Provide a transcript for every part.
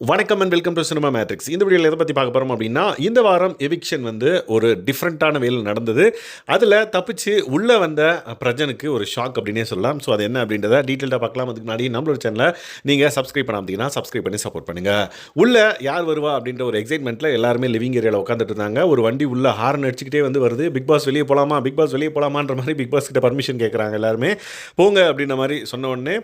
வணக்கம் and welcome to cinema matrix இந்த வீடியோவில் எதை பற்றி பார்க்க போகிறோம் அப்படின்னா இந்த வாரம் எவிக்ஷன் வந்து ஒரு டிஃப்ரெண்ட்டான வேலை நடந்தது. அதில் தப்பிச்சு உள்ளே வந்த பிரஜனுக்கு ஒரு ஷாக் அப்படின்னே சொல்லலாம். ஸோ அது என்ன அப்படின்றத டீட்டெயிலாக பார்க்கலாம். அதுக்கு முன்னாடி நம்மளோட சேனலை நீங்கள் சப்ஸ்கிரைப் பண்ணாமத்தீங்கன்னா சப்ஸ்கிரைப் பண்ணி சப்போர்ட் பண்ணுங்கள் உள்ளே யார் வருவா அப்படின்ற ஒரு எக்ஸைட்மெண்ட்டில் எல்லாருமே லிவிங் ஏரியாவில் உட்காந்துட்டு இருந்தாங்க. ஒரு வண்டி உள்ள ஹார்ன் அடிச்சுக்கிட்டே வந்து வருது. பிக் பாஸ் வெளியே போகலாமா பிக் பாஸ் வெளியே போகலாமான்ற மாதிரி பிக் பாஸ் கிட்ட பர்மிஷன் கேட்குறாங்க எல்லாருமே. போங்க அப்படின்ற மாதிரி சொன்ன உடனே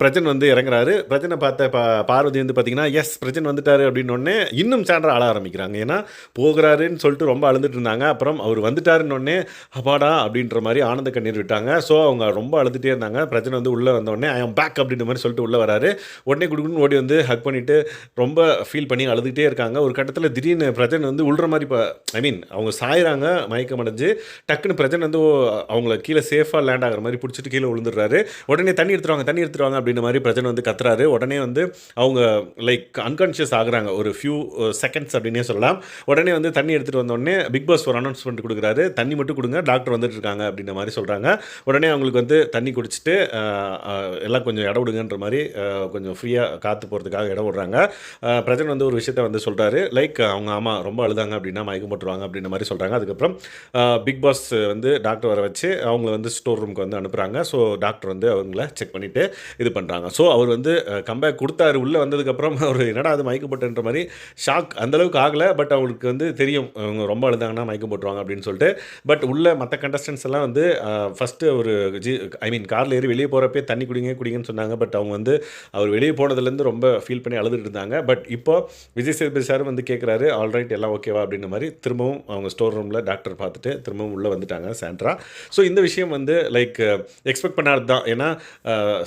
பிரஜன் வந்து இறங்குறாரு. பிரஜனை பார்த்த பா பார்வதி வந்து பார்த்தீங்கன்னா எஸ் பிரச்சனை வந்துட்டார் அப்படின்னொடனே இன்னும் சாண்டரா ஆள ஆரம்பிக்கிறாங்க. ஏன்னா போகிறாருன்னு சொல்லிட்டு ரொம்ப அழுதுட்டு இருந்தாங்க. அப்புறம் அவர் வந்துட்டாருன்னொடனே அப்பாடா அப்படின்ற மாதிரி ஆனந்த கண்ணீர் விட்டாங்க. ஸோ அவங்க ரொம்ப அழுதுகிட்டே இருந்தாங்க. பிரச்சனை வந்து உள்ளே வந்தோடனே ஐ எம் பேக் அப்படின்ற மாதிரி சொல்லிட்டு உள்ளே வராரு. உடனே குடுக்குன்னு ஓடி வந்து ஹக் பண்ணிட்டு ரொம்ப ஃபீல் பண்ணி அழுதுகிட்டே இருக்காங்க. ஒரு கட்டத்தில் திடீர்னு பிரஜன் வந்து உள்ற மாதிரி இப்போ ஐ மீன் அவங்க சாயிறாங்க மயக்கம் அடைஞ்சு டக்குன்னு பிரஜன் வந்து ஓ- அவங்கள கீழே சேஃபாக லேண்ட் ஆகிற மாதிரி பிடிச்சிட்டு கீழே விழுந்துடுறாரு. உடனே தண்ணி எடுத்துருவாங்க தண்ணி எடுத்துருவாங்க அப்படின்ற மாதிரி பிரச்சனை வந்து கத்துறாரு. உடனே வந்து அவங்க லைக் அன்கான்ஷியஸ் ஆகுறாங்க. ஒரு ஃபியூ செகண்ட்ஸ் uh, அப்படின்னே சொல்லலாம். உடனே வந்து தண்ணி எடுத்துகிட்டு வந்தோடனே பிக் பாஸ் ஒரு அனௌன்ஸ்மெண்ட் கொடுக்குறாரு. தண்ணி மட்டும் கொடுங்க டாக்டர் வந்துட்டு இருக்காங்க அப்படின்ற மாதிரி சொல்கிறாங்க உடனே அவங்களுக்கு வந்து தண்ணி குடிச்சிட்டு uh, uh, எல்லாம் கொஞ்சம் இடம் விடுங்கன்ற மாதிரி கொஞ்சம் ஃப்ரீயாக காற்று போகிறதுக்காக இடம் விடுறாங்க. பிரஜன் வந்து ஒரு விஷயத்த வந்து சொல்கிறாரு லைக் அவங்க ஆமாம் ரொம்ப அழுதாங்க அப்படின்னா மயக்கம் போட்டுருவாங்க அப்படின்ற மாதிரி சொல்கிறாங்க அதுக்கப்புறம் பிக் பாஸ் வந்து டாக்டர் வர வச்சு அவங்கள வந்து ஸ்டோர் ரூமுக்கு வந்து அனுப்புகிறாங்க ஸோ டாக்டர் வந்து அவங்கள செக் பண்ணிவிட்டு இது பண்ணுறாங்க ஸோ அவர் வந்து கம்பேக் கொடுத்தாரு. உள்ளே வந்ததுக்கப்புறம் அவர் என்னடா அது மயக்கம் போட்டுன்ற மாதிரி ஷாக் அந்தளவுக்கு ஆகலை. பட் அவங்களுக்கு வந்து தெரியும் அவங்க ரொம்ப அழுதாங்கன்னா மயக்கம் போட்டுருவாங்க அப்படின்னு சொல்லிட்டு. பட் உள்ள மற்ற கண்டஸ்டன்ஸ் எல்லாம் வந்து ஃபஸ்ட்டு ஒரு ஜி ஐ மீன் காரில் ஏறி வெளியே போகிறப்பே தண்ணி குடிங்க குடிங்கன்னு சொன்னாங்க. பட் அவங்க வந்து அவர் வெளியே போனதுலேருந்து ரொம்ப ஃபீல் பண்ணி அழுதுட்டு இருந்தாங்க. பட் இப்போ விஜய் சேதுபதி சார் வந்து கேட்குறாரு ஆல்ரைட் எல்லாம் ஓகேவா அப்படின்ற மாதிரி திரும்பவும் அவங்க ஸ்டோர் ரூமில் டாக்டர் பார்த்துட்டு திரும்பவும் உள்ளே வந்துட்டாங்க சாண்ட்ரா. ஸோ இந்த விஷயம் வந்து லைக் எக்ஸ்பெக்ட் பண்ணாது தான் ஏன்னா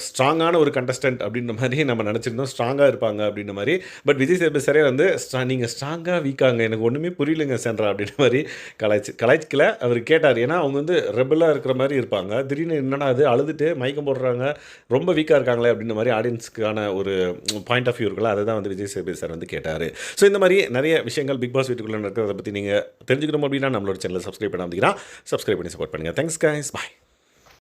ஸ்ட்ராங்கான ஒரு கண்டஸ்டன்ட் அப்படின்ற மாதிரி நம்ம நினச்சிருந்தோம். ஸ்ட்ராங்காக இருப்பாங்க அப்படின்னு அப்படின்ற மாதிரி. பட் விஜய் சேதுபதி சாரே வந்து நீங்கள் ஸ்ட்ராங்காக வீக்காங்க எனக்கு ஒன்றுமே புரியலங்க சென்றா அப்படின்ற மாதிரி கலாய்ச்சி கலாய்ச்சிக்கல அவர் கேட்டார் ஏன்னா அவங்க வந்து ரெபலாக இருக்கிற மாதிரி இருப்பாங்க. திடீர்னு என்னென்னா அது அழுதுட்டு மயக்கம் போடுறாங்க. ரொம்ப வீக்காக இருக்காங்களே அப்படின்ற மாதிரி ஆடியன்ஸ்க்கான ஒரு பாயிண்ட் ஆஃப் வியூ இருக்குல்ல அதை தான் வந்து விஜய் சேதுபதி சார் வந்து கேட்டார். ஸோ இந்த மாதிரி நிறைய விஷயங்கள் பிக் பாஸ் வீட்டுக்குள்ளே நடக்கிறத பற்றி நீங்கள் தெரிஞ்சுக்கணும் அப்படின்னா நம்மளோட சேனலை சப்ஸ்கிரைப் பண்ணாமல் சப்ஸ்கிரைப் பண்ணி சப்போர்ட் பண்ணுங்கள் தேங்க்ஸ் கைஸ் பாய்